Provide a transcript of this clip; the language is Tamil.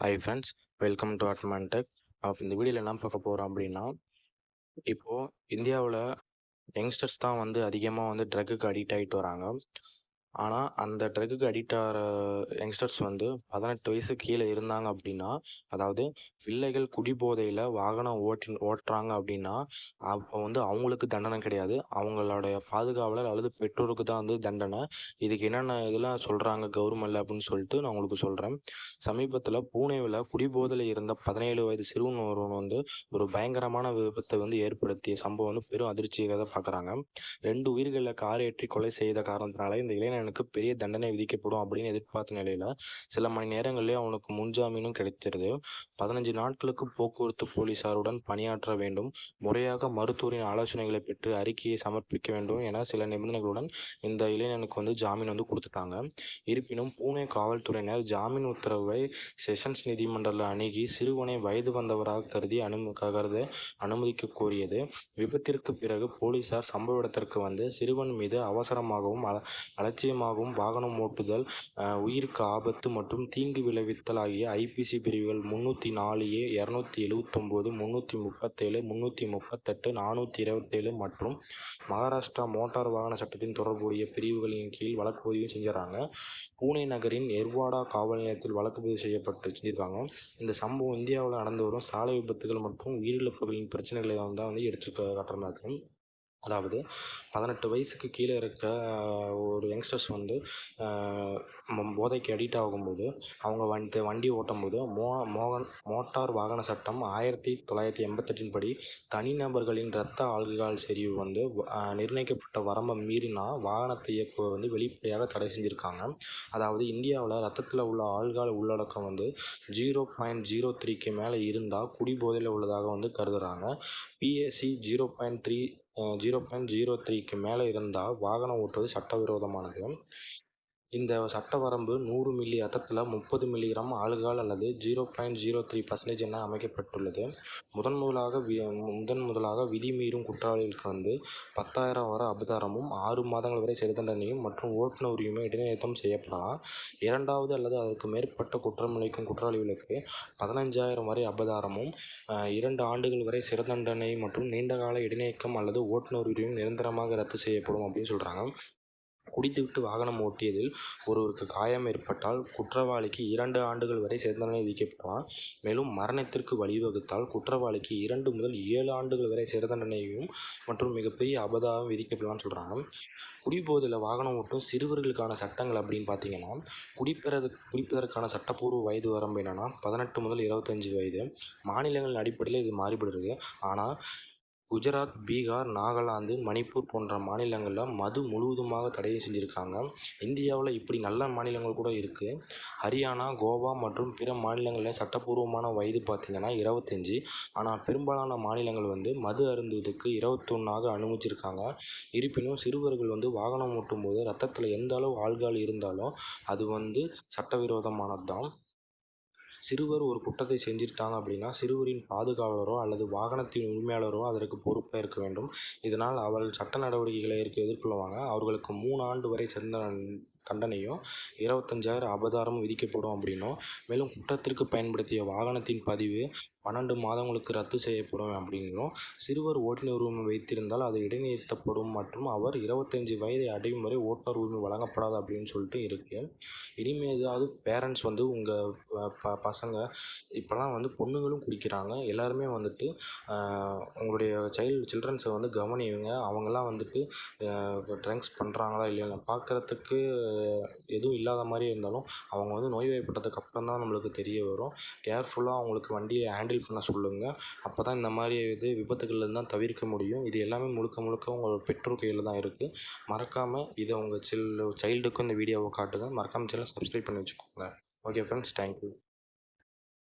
ஹாய் ஃப்ரெண்ட்ஸ் வெல்கம் டு அட்மான் டெக் அப்போ இந்த வீடியோவில் என்ன பார்க்க போகிறோம் அப்படின்னா இப்போது இந்தியாவில் யங்ஸ்டர்ஸ் தான் வந்து அதிகமாக வந்து ட்ரக்குக்கு அடிக்ட் ஆகிட்டு வராங்க. ஆனால் அந்த ட்ரக்குக்கு அடிக்ட் ஆகிற யங்ஸ்டர்ஸ் வந்து பதினெட்டு வயசு கீழே இருந்தாங்க அப்படின்னா அதாவது பிள்ளைகள் குடிபோதையில் வாகனம் ஓட்டி ஓட்டுறாங்க அப்படின்னா அப்போ வந்து அவங்களுக்கு தண்டனை கிடையாது. அவங்களுடைய பாதுகாவலர் அல்லது பெற்றோருக்கு தான் வந்து தண்டனை. இதுக்கு என்னென்ன இதெல்லாம் சொல்கிறாங்க கவர்மெண்ட்டில் அப்படின்னு சொல்லிட்டு நான் உங்களுக்கு சொல்கிறேன் சமீபத்தில் பூனேவில் குடிபோதையில் இருந்த பதினேழு வயது சிறுவன் ஒருவன் வந்து ஒரு பயங்கரமான விபத்தை வந்து ஏற்படுத்திய சம்பவம் வந்து பெரும் அதிர்ச்சியாக தான் பார்க்குறாங்க. ரெண்டு உயிர்களை கார் ஏற்றி கொலை செய்த காரணத்தினால இந்த இளைஞனுக்கு பெரிய தண்டனை விதிக்கப்படும் அப்படின்னு எதிர்பார்த்த நிலையில சில மணி நேரங்களிலே அவனுக்கு முன்ஜாமீனும் கிடைத்திருது பதினஞ்சு நாட்களுக்கு போக்குவரத்து போலீசாருடன் பணியாற்ற வேண்டும். முறையாக மருத்துவரின் ஆலோசனைகளை பெற்று அறிக்கையை சமர்ப்பிக்க வேண்டும் என சில நிபந்தனைகளுடன் இந்த இளைஞனுக்கு வந்து ஜாமீன் வந்து கொடுத்துட்டாங்க. இருப்பினும் பூனே காவல்துறையினர் ஜாமீன் உத்தரவை செஷன்ஸ் நீதிமன்றத்தில் அணுகி சிறுவனை வயது வந்தவராக கருதி அனுமதி கருத அனுமதிக்க கோரியது. விபத்திற்கு பிறகு போலீசார் சம்பவ இடத்திற்கு வந்து சிறுவன் மீது அவசரமாகவும் அல அலட்சியமாகவும் வாகனம் ஓட்டுதல் உயிருக்கு ஆபத்து மற்றும் தீங்கு விளைவித்தல் ஆகிய ஐபிசி பிரிவுகள் முன்னூற்றி நாலு ஏ இரநூத்தி எழுவத்தொம்போது முந்நூற்றி முப்பத்தேழு முந்நூற்றி முப்பத்தெட்டு நானூற்றி இருபத்தேழு மற்றும் மகாராஷ்டிரா மோட்டார் வாகன சட்டத்தின் தொடர்புடைய பிரிவுகளின் கீழ் வழக்கு பதிவு செஞ்சுறாங்க பூனே நகரின் எர்வாடா காவல் நிலையத்தில் வழக்கு பதிவு செய்யப்பட்டு செஞ்சுருக்காங்க. இந்த சம்பவம் இந்தியாவில் நடந்து வரும் சாலை விபத்துகள் மற்றும் உயிரிழப்புகளின் பிரச்சனைகளை தான் வந்து எடுத்து காட்டுற அதாவது பதினெட்டு வயசுக்கு கீழே இருக்க ஒரு யங்ஸ்டர்ஸ் வந்து போதைக்கு அடிக்ட் ஆகும்போது அவங்க வந்து வண்டி ஓட்டும்போது மோ மோகன் மோட்டார் வாகன சட்டம் ஆயிரத்தி தொள்ளாயிரத்தி எண்பத்தெட்டின் படி தனிநபர்களின் இரத்த ஆல்கஹால் செறிவு வந்து நிர்ணயிக்கப்பட்ட வரம்பை மீறினா வாகனத்தை இயக்குவது வந்து வெளிப்படையாக தடை செஞ்சுருக்காங்க. அதாவது இந்தியாவில் ரத்தத்தில் உள்ள ஆல்கஹால் உள்ளடக்கம் வந்து ஜீரோ பாயிண்ட் ஜீரோ த்ரீக்கு மேலே இருந்தால் குடிபோதையில் உள்ளதாக வந்து கருதுகிறாங்க BSC zero point three zero point zero த்ரீக்கு மேலே இருந்தால் வாகனம் ஓட்டுவது சட்டவிரோதமானது. இந்த சட்ட வரம்பு நூறு மில்லி ரத்தத்தில் முப்பது மில்லிகிராம் ஆல்கஹால் அல்லது zero point zero three percentage என அமைக்கப்பட்டுள்ளது. முதன் முதலாக வி முதன் முதலாக விதி மீறும் குற்றவாளிகளுக்கு வந்து பத்தாயிரம் வரை அபதாரமும் ஆறு மாதங்கள் வரை சிறை தண்டனையும் மற்றும் ஓட்டுநர் உரிமை இடைநிறுத்தம் செய்யப்படலாம். இரண்டாவது அல்லது அதற்கு மேற்பட்ட குற்றம் இழைக்கும் குற்றவாளிகளுக்கு பதினஞ்சாயிரம் வரை அபதாரமும் இரண்டு ஆண்டுகள் வரை சிறை தண்டனை மற்றும் நீண்டகால இடைநீக்கம் அல்லது ஓட்டுநர் உரிமையும் நிரந்தரமாக ரத்து செய்யப்படும் அப்படின்னு சொல்கிறாங்க குடித்துவிட்டு வாகனம் ஓட்டியதில் ஒருவருக்கு காயம் ஏற்பட்டால் குற்றவாளிக்கு இரண்டு ஆண்டுகள் வரை சிறை தண்டனை விதிக்கப்படலாம். மேலும் மரணத்திற்கு வழிவகுத்தால் குற்றவாளிக்கு இரண்டு முதல் ஏழு ஆண்டுகள் வரை சிறை தண்டனையும் மற்றும் மிகப்பெரிய அபதாரம் விதிக்கப்படலாம்னு சொல்கிறாங்க குடிபோதையில் வாகனம் ஓட்டும் சிறுவர்களுக்கான சட்டங்கள் அப்படின்னு பார்த்தீங்கன்னா குடிப்பெறது குடிப்பதற்கான சட்டப்பூர்வ வயது வரம்பு என்னன்னா பதினெட்டு முதல் இருபத்தஞ்சி வயது. மாநிலங்களின் அடிப்படையில் இது மாறுபடுது ஆனால் குஜராத் பீகார் நாகாலாந்து மணிப்பூர் போன்ற மாநிலங்களில் மது முழுவதுமாக தடை செஞ்சுருக்காங்க. இந்தியாவில் இப்படி நல்ல மாநிலங்கள் கூட இருக்குது ஹரியானா கோவா மற்றும் பிற மாநிலங்களில் சட்டப்பூர்வமான வயது பார்த்திங்கன்னா இருபத்தஞ்சி. ஆனால் பெரும்பாலான மாநிலங்கள் வந்து மது அருந்துவதற்கு இருபத்தொன்னாக அனுமதிச்சிருக்காங்க. இருப்பினும் சிறுவர்கள் வந்து வாகனம் ஓட்டும்போது ரத்தத்தில் எந்த அளவு ஆள்கால் இருந்தாலும் அது வந்து சட்டவிரோதமானது தான் சிறுவர் ஒரு குற்றத்தை செஞ்சிட்டாங்க அப்படின்னா சிறுவரின் பாதுகாவலரோ அல்லது வாகனத்தின் உரிமையாளரோ அதற்கு பொறுப்பாக இருக்க வேண்டும். இதனால் அவர்கள் சட்ட நடவடிக்கைகளை ஏற்க எதிர்கொள்வாங்க. அவர்களுக்கு மூணு ஆண்டு வரை சிறந்த தண்டனையும் இருபத்தஞ்சாயிரம் அபதாரமும் விதிக்கப்படும் அப்படின்னும். மேலும் குற்றத்திற்கு பயன்படுத்திய வாகனத்தின் பதிவு பன்னெண்டு மாதங்களுக்கு ரத்து செய்யப்படும் அப்படின்னும். சிறுவர் ஓட்டுநர் உரிமை வைத்திருந்தால் அது இடைநிறுத்தப்படும் மற்றும் அவர் இருபத்தஞ்சி வயதை அடையும் வரை ஓட்டுநர் உரிமை வழங்கப்படாது அப்படின்னு சொல்லிட்டு இருக்குது இனிமேதாவது பேரண்ட்ஸ் வந்து உங்கள் ப பசங்க இப்போல்லாம் வந்து பொண்ணுங்களும் குடிக்கிறாங்க. எல்லாருமே வந்துட்டு உங்களுடைய சைல்டு சில்ட்ரன்ஸை வந்து கவனியுங்க. அவங்களாம் வந்துட்டு ட்ரங்க்ஸ் பண்ணுறாங்களா இல்லையா பார்க்குறதுக்கு எதுவும் இல்லாத மாதிரி இருந்தாலும் அவங்க வந்து நோய்வாய்ப்பட்டதுக்கு அப்புறம் தான் நம்மளுக்கு தெரிய வரும். கேர்ஃபுல்லாக அவங்களுக்கு வண்டியை ஹேண்டில் பண்ண சொல்லுங்கள் அப்போ தான் இந்த மாதிரி இது விபத்துகள்லேருந்து தான் தவிர்க்க முடியும். இது எல்லாமே முழுக்க முழுக்க உங்கள் பெற்றோர் கையில் தான் இருக்குது மறக்காமல் இதை உங்கள் சில் சைல்டுக்கும் இந்த வீடியோவை காட்டுங்க. மறக்காமல் சேனல் சப்ஸ்கிரைப் பண்ணி வச்சுக்கோங்க. Okay friends thank you